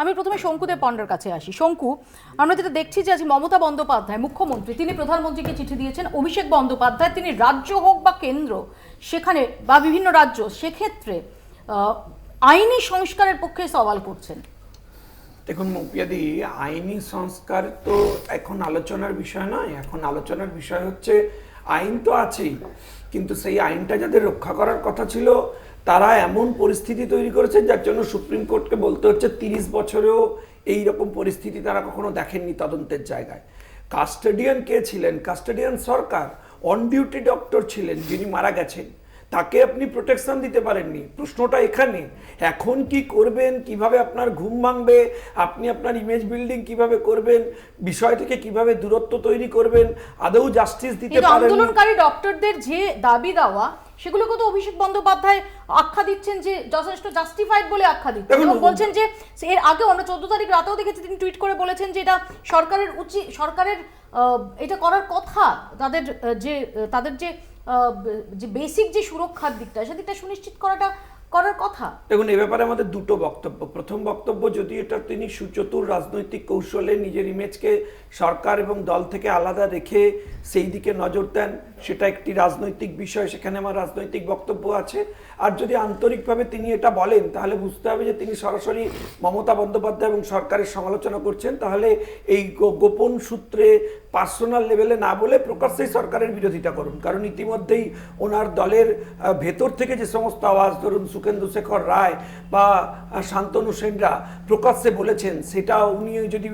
আমি প্রথমে শঙ্কুদেব পণ্ডার কাছে আসি। শঙ্কু, আমরা যেটা দেখছি যে আজ মমতা বন্দ্যোপাধ্যায় মুখ্যমন্ত্রী, তিনি প্রধানমন্ত্রীকে চিঠি দিয়েছেন, অভিষেক বন্দ্যোপাধ্যায়, তিনি রাজ্য হোক বা কেন্দ্র, সেখানে বা বিভিন্ন রাজ্য, সেক্ষেত্রে আইনি সংস্কারের পক্ষে সওয়াল করছেন। দেখুন মুপিয়াদি, আইনি সংস্কার তো এখন আলোচনার বিষয় নয়। এখন আলোচনার বিষয় হচ্ছে, আইন তো আছেই, কিন্তু সেই আইনটা যাদের রক্ষা করার কথা ছিল তারা এমন পরিস্থিতি তৈরি করেছে যার জন্য সুপ্রিম কোর্টকে বলতে হচ্ছে তিরিশ বছরেও এই রকম পরিস্থিতি তারা কখনো দেখেননি তদন্তের জায়গায়। কাস্টাডিয়ান কে ছিলেন? Custodian Sarkar on duty doctor ছিলেন যিনি মারা গেছেন। তাকে আপনি প্রোটেকশন দিতে পারেননি। প্রশ্নটা এখানে এখন কি করবেন? কীভাবে আপনার ঘুম ভাঙবে? আপনি আপনার ইমেজ বিল্ডিং কীভাবে করবেন? বিষয় থেকে কীভাবে দূরত্ব তৈরি করবেন? আদৌ জাস্টিস দিতে পারেন আন্দোলনকারী ডক্টরদের যে দাবি দেওয়া সেগুলোকে তো অভিষেক বন্দ্যোপাধ্যায় আখ্যা দিচ্ছেন যে যথেষ্ট জাস্টিফাইড বলে আখ্যা দিচ্ছেন। এবং বলছেন যে এর আগে আমরা চোদ্দ তারিখ রাতেও দেখেছি তিনি টুইট করে বলেছেন যে এটা সরকারের উচিত সরকারের এটা করার কথা। তাদের যে তাদের যে আহ, যে বেসিক যে সুরক্ষার দিকটা সেদিকটা সুনিশ্চিত করাটা করার কথা? দেখুন, এ ব্যাপারে আমাদের দুটো বক্তব্য। প্রথম বক্তব্য যদি এটা তিনি সুচতুর রাজনৈতিক কৌশলে নিজের ইমেজকে সরকার এবং দল থেকে আলাদা রেখে সেই দিকে নজর দেন, সেটা একটি রাজনৈতিক বিষয়, সেখানে আমার রাজনৈতিক বক্তব্য আছে। আর যদি আন্তরিকভাবে তিনি এটা বলেন, তাহলে বুঝতে হবে যে তিনি সরাসরি মমতা বন্দ্যোপাধ্যায় এবং সরকারের সমালোচনা করছেন। তাহলে এই গোপন সূত্রে পার্সোনাল লেভেলে না বলে প্রকাশ্যেই সরকারের বিরোধিতা করুন। কারণ ইতিমধ্যেই ওনার দলের ভেতর থেকে যে সমস্ত আওয়াজ, ধরুন সুকেন্দু শেখর রায় বা শান্তনু সেনরা প্রকাশ্যে বলেছেন, সেটা উনি যদি,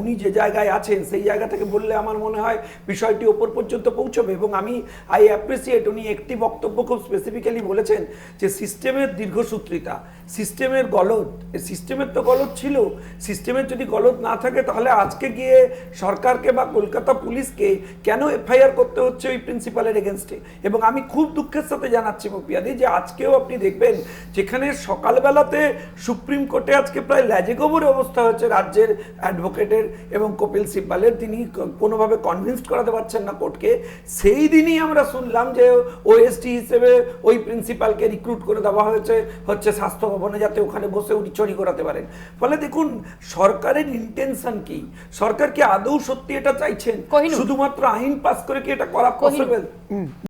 উনি যে জায়গায় আছেন, সেই জায়গা থেকে বললে আমার মনে হয় বিষয়টি ওপর পর্যন্ত পৌঁছবে। এবং আমি আই অ্যাপ্রিসিয়েট উনি একটি বক্তব্য খুব স্পেসিফিক্যালি বলেছেন যে সিস্টেমের দীর্ঘসূত্রিতা, সিস্টেমের গলদ সিস্টেমের তো গলদ ছিল, সিস্টেমের যদি গলদ না থাকে তাহলে আজকে গিয়ে সরকারকে বা কলকাতা পুলিশকে কেন এফআইআর করতে হচ্ছে ওই প্রিন্সিপালের এগেনস্টে এবং আমি খুব দুঃখের সাথে জানাচ্ছি মুপিয়াদি যে আজকেও আপনি দেখবেন যেখানে সকালবেলাতে সুপ্রিম কোর্টে আজকে প্রায় ল্যাজে গোবরে অবস্থা হচ্ছে রাজ্যের অ্যাডভোকেটের এবং কপিল সিব্বালের। তিনি কোনোভাবে কনভিন্সড করাতে পারছেন না কোর্টকে। সেই দিনই আমরা শুনলাম যে ওএসটি হিসেবে ওই প্রিন্সিপালকে রিক্রুট করে দেওয়া হয়েছে হচ্ছে স্বাস্থ্য ভবনে যাতে ওখানে বসে উনি চুরি করাতে পারেন। ফলে দেখুন সরকারের ইন্টেনশন কি? সরকার কি আদৌ সত্যি এটা চাইছেন? শুধুমাত্র আইন পাস করে কি এটা করা। পসিবল